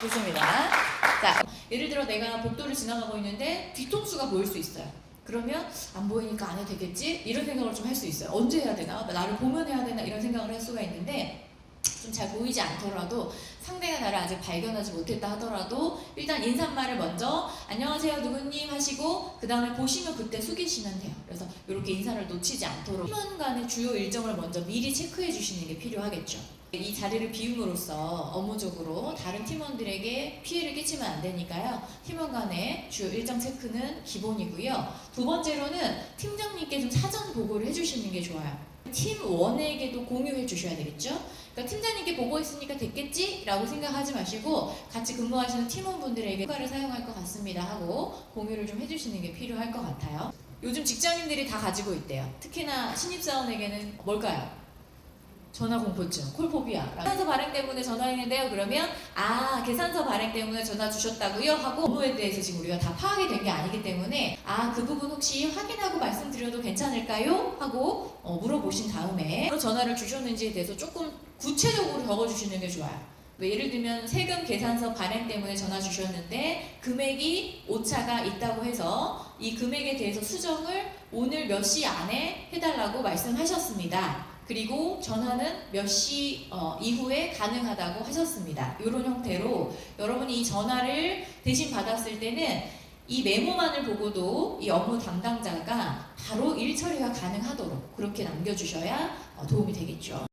좋습니다. 자, 예를 들어 내가 복도를 지나가고 있는데 뒤통수가 보일 수 있어요. 그러면 안 보이니까 안 해도 되겠지? 이런 생각을 좀 할 수 있어요. 언제 해야 되나? 나를 보면 해야 되나? 이런 생각을 할 수가 있는데 좀 잘 보이지 않더라도 상대가 나를 아직 발견하지 못했다 하더라도 일단 인사말을 먼저 안녕하세요 누구님 하시고 그 다음에 보시면 그때 숙이시면 돼요. 그래서 이렇게 인사를 놓치지 않도록 팀원 간의 주요 일정을 먼저 미리 체크해 주시는 게 필요하겠죠. 이 자리를 비움으로써 업무적으로 다른 팀원들에게 피해를 끼치면 안 되니까요. 팀원 간의 주요 일정 체크는 기본이고요. 두 번째로는 팀장님께 좀 사전 보고를 해주시는 게 좋아요. 팀원에게도 공유해 주셔야 되겠죠. 그러니까 팀장님께 보고 있으니까 됐겠지라고 생각하지 마시고 같이 근무하시는 팀원분들에게 휴가를 사용할 것 같습니다 하고 공유를 좀 해주시는 게 필요할 것 같아요. 요즘 직장인들이 다 가지고 있대요. 특히나 신입사원에게는 뭘까요? 전화 공포증, 콜포비아. 계산서 발행 때문에 전화했는데요. 그러면 아 계산서 발행 때문에 전화 주셨다고요? 하고 업무에 대해서 지금 우리가 다 파악이 된 게 아니기 때문에 아 그 부분 혹시 확인하고 말씀드려도 괜찮을까요? 하고 어, 물어보신 다음에 전화를 주셨는지에 대해서 조금 구체적으로 적어주시는 게 좋아요. 뭐 예를 들면 세금 계산서 발행 때문에 전화 주셨는데 금액이 오차가 있다고 해서 이 금액에 대해서 수정을 오늘 몇 시 안에 해달라고 말씀하셨습니다. 그리고 전화는 몇시 이후에 가능하다고 하셨습니다. 이런 형태로 여러분이 이 전화를 대신 받았을 때는 이 메모만을 보고도 이 업무 담당자가 바로 일 처리가 가능하도록 그렇게 남겨주셔야 어, 도움이 되겠죠.